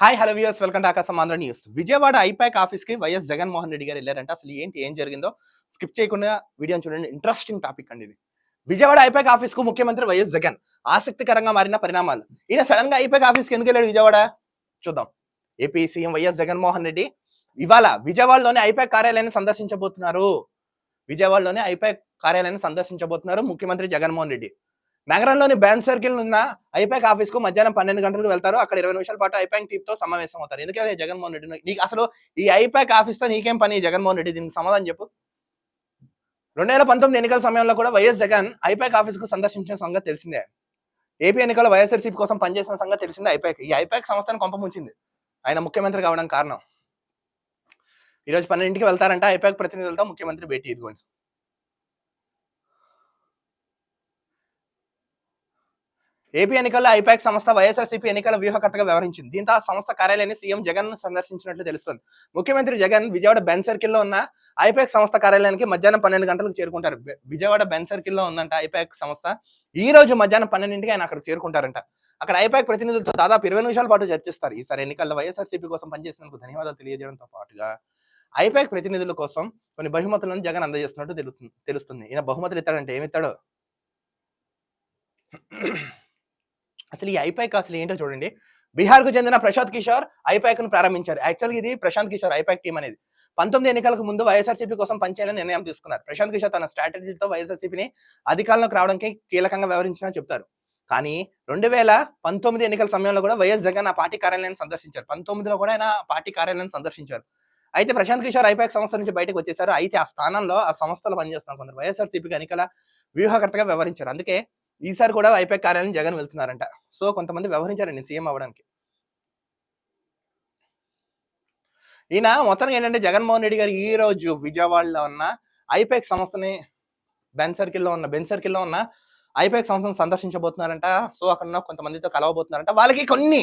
Hi hello views welcome to Akasam Andhra news Vijayawada IPAC ఆఫీస్కి YS Jaganmohan Reddy garu వెళ్ళారంట. అసలు ఏంటి ఏం జరిగిందో స్కిప్ చేయకుండా వీడియోని చూడండి. ఇంట్రెస్టింగ్ టాపిక్ అండి ఇది. విజయవాడ ఐపాక్ ఆఫీస్కు ముఖ్యమంత్రి వైఎస్ జగన్ ఆసక్తికరంగా మారిన పరిణామాలు. ఈయన సడన్గా ఐపాక్ ఆఫీస్కి ఎందుకు వెళ్ళాడు విజయవాడ? చూద్దాం. AP CM YS Jaganmohan Reddy ఇవాళ విజయవాడలోని ఐపాక్ కార్యాలయాన్ని సందర్శించబోతున్నారు. విజయవాడలోనే ఐపాక్ కార్యాలయాన్ని సందర్శించబోతున్నారు ముఖ్యమంత్రి జగన్మోహన్ రెడ్డి. నగరంలోని బ్యాన్ సర్కిల్ ఉన్న ఐపాక్ ఆఫీస్కు మధ్యాహ్నం పన్నెండు గంటలకు వెళ్తారు. అక్కడ ఇరవై నిమిషాల పాటు ఐపాక్ టీమ్తో సమావేశం అవుతారు. ఎందుకంటే జగన్మోహన్ రెడ్డి? నీకు అసలు ఈ ఐపాక్ ఆఫీస్తో నీకేం పని జగన్మోహన్ రెడ్డి? దీనికి సమాధానం చెప్పు. రెండు వేల పంతొమ్మిది ఎన్నికల సమయంలో కూడా వైఎస్ జగన్ ఐపాక్ ఆఫీస్కు సందర్శించిన సంగతి తెలిసిందే. ఏపీ ఎన్నికల వైఎస్ఆర్సీపీ కోసం పనిచేసిన సంగతి తెలిసిందే ఐపాక్. ఈ ఐపాక్ సంస్థను కొంపముంచింది ఆయన ముఖ్యమంత్రి కావడం కారణం. ఈరోజు పన్నెండింటికి వెళ్తారంట ఐపాక్ ప్రతినిధులతో ముఖ్యమంత్రి భేటీ. ఇదిగోండి. ఏపీ ఎన్నికల్లో ఐపాక్ సంస్థ వైఎస్ఆర్సీపీ ఎన్నికల వ్యూహకర్తగా వ్యవహరించింది. దీంతో ఆ సంస్థ కార్యాలయాన్ని సీఎం జగన్ సందర్శించినట్లు తెలుస్తుంది. ముఖ్యమంత్రి జగన్ విజయవాడ బెన్ సర్కిల్లో ఉన్న ఐపాక్ సంస్థ కార్యాలయానికి మధ్యాహ్నం పన్నెండు గంటలకు చేరుకుంటారు. విజయవాడ బెన్ సర్కిల్లో ఉందంట ఐపాక్ సంస్థ. ఈ రోజు మధ్యాహ్నం పన్నెండింటికి ఆయన అక్కడ చేరుకుంటారంట. అక్కడ ఐపాక్ ప్రతినిధులతో దాదాపు ఇరవై నిమిషాల పాటు చర్చిస్తారు. ఈసారి ఎన్నికల్లో వైఎస్ఆర్సీపీ కోసం పనిచేసినందుకు ధన్యవాదాలు తెలియజేయడంతో పాటుగా ఐపాక్ ప్రతినిధుల కోసం కొన్ని బహుమతులను జగన్ అందజేస్తున్నట్టు తెలుస్తుంది. తెలుస్తుంది. ఈయన బహుమతులు ఇస్తాడంటే ఏమిస్తాడో అసలు ఈ ఐపాక్ అసలు ఏంటో చూడండి. బీహార్కు చెందిన ప్రశాంత్ కిషోర్ ఐపాక్ను ప్రారంభించారు యాక్చువల్గా ఇది ప్రశాంత్ కిషోర్ ఐపాక్ టీం అనేది. పంతొమ్మిది ఎన్నికలకు ముందు వైఎస్ఆర్సీపీ కోసం పనిచేయాలని నిర్ణయం తీసుకున్నారు. ప్రశాంత్ కిషోర్ తన స్ట్రాటజీతో వైఎస్ఆర్సీపీని అధికారంలోకి రావడానికి కీలకంగా వ్యవహరించిన చెప్తారు. కానీ రెండు వేల పంతొమ్మిది ఎన్నికల సమయంలో కూడా వైఎస్ జగన్ ఆ పార్టీ కార్యాలయాన్ని సందర్శించారు. పంతొమ్మిదిలో కూడా ఆయన పార్టీ కార్యాలయాన్ని సందర్శించారు. అయితే ప్రశాంత్ కిషోర్ ఐపాక్ సంస్థ నుంచి బయటకు వచ్చేసారు. అయితే ఆ స్థానంలో ఆ సంస్థలో పనిచేస్తున్న కొందరు వైఎస్ఆర్సీపీకి ఎన్నికల వ్యూహకర్తగా వ్యవహరించారు. అందుకే ఈసారి కూడా వైపాక్ కార్యాలయం జగన్ వెళ్తున్నారంట. సో కొంతమంది వ్యవహరించారండి సీఎం అవ్వడానికి. ఈయన మొత్తానికి ఏంటంటే జగన్మోహన్ రెడ్డి గారు ఈ రోజు విజయవాడలో ఉన్న ఐపాక్ సంస్థని బెన్ సర్కిల్లో ఉన్న బెన్ సర్కిల్లో ఉన్న ఐపాక్ సంస్థను సందర్శించబోతున్నారంట. సో అక్కడ కొంతమందితో కలవబోతున్నారంట. వాళ్ళకి కొన్ని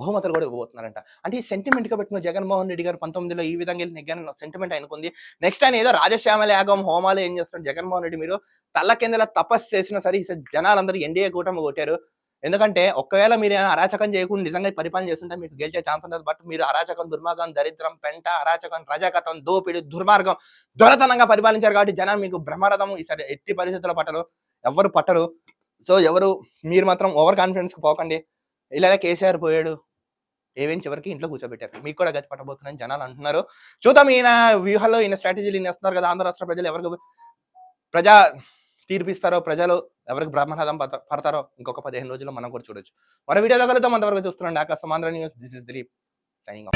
బహుమతులు కూడా ఇవ్వబోతున్నారంట. అంటే ఈ సెంటిమెంట్గా పెట్టిన జగన్మోహన్ రెడ్డి గారు పంతొమ్మిదిలో ఈ విధంగా వెళ్ళి నెగ్గాను సెంటిమెంట్ అనుకుంది. నెక్స్ట్ ఆయన ఏదో రాజశ్యామల యాగం హోమాలు ఏం చేస్తున్నాడు జగన్మోహన్ రెడ్డి మీరు? తల్ల కిందలా తపస్సు చేసినా సరే ఈసారి జనాలందరూ ఎన్డీఏ కూటమి కొట్టారు. ఎందుకంటే ఒకవేళ మీరు అరాచకం చేయకుండా నిజంగా పరిపాలన చేస్తుంటే మీకు గెలిచే ఛాన్స్ ఉండదు. బట్ మీరు అరాచకం దుర్మార్గం దరిద్రం పెంట అరాచకం రజాకతం దోపిడి దుర్మార్గం దొరతనంగా పరిపాలించారు కాబట్టి జనాలు మీకు బ్రహ్మరథం ఈసారి ఎట్టి పరిస్థితుల్లో పట్టరు. ఎవరు పట్టరు. సో ఎవరు మీరు మాత్రం ఓవర్ కాన్ఫిడెన్స్కి పోకండి. ఇలాగే కేసీఆర్ పోయాడు. ఏవేం చివరికి ఇంట్లో కూర్చోబెట్టారు. మీకు కూడా గతి పట్టబోతుందని జనాలు అంటున్నారు. చూద్దాం ఈయన వ్యూహాల్లో ఈయన స్ట్రాటజీలు ఈయన వస్తున్నారు కదా ఆంధ్ర రాష్ట్ర ప్రజలు ఎవరికి ప్రజా తీర్పిస్తారో ప్రజలు ఎవరికి బ్రహ్మనాథం పడత- పడతారో ఇంకొక పదిహేను రోజుల్లో మనం కూడా చూడొచ్చు. మన వీడియోలో కలుద్దాం. అంతవరకు చూస్తున్నాండి ఆకాశం Andhra news this is Dilip signing